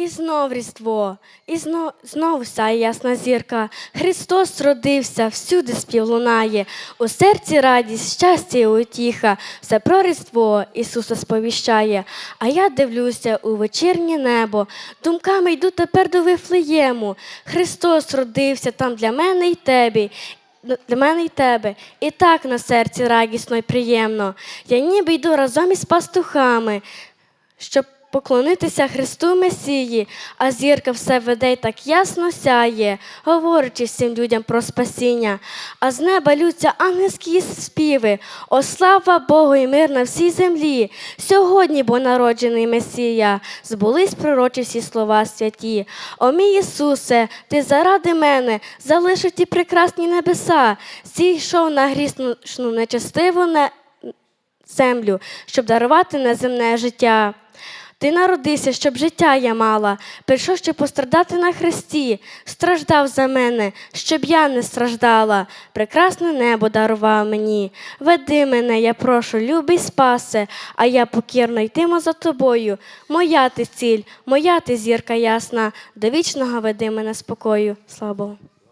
І знов різдво, і знов, знов сяє ясна зірка. Христос родився, всюди спів лунає. У серці радість, щастя і утіха. Все про Різдво Ісуса сповіщає. А я дивлюся у вечірнє небо. Думками йду тепер до Вифлеєму. Христос родився там для мене й тебе. Для мене й тебе, і так на серці радісно й приємно. Я ніби йду разом із пастухами, щоб поклонитися Христу Месії, а зірка все веде й так ясно сяє, говорячи всім людям про спасіння. А з неба лються ангельські співи. О, слава Богу і мир на всій землі. Сьогодні бо народжений Месія, збулись пророчі всі слова святі. О мій Ісусе, ти заради мене залишив ті прекрасні небеса, зійшов на грішну нечестиву землю, щоб дарувати неземне життя. Ти народився, щоб життя я мала, прийшов, щоб пострадати на хресті, страждав за мене, щоб я не страждала. Прекрасне небо дарував мені. Веди мене, я прошу, любий спасе, а я покірно йтиму за тобою. Моя ти ціль, моя ти зірка ясна, до вічного веди мене спокою. Слава Богу.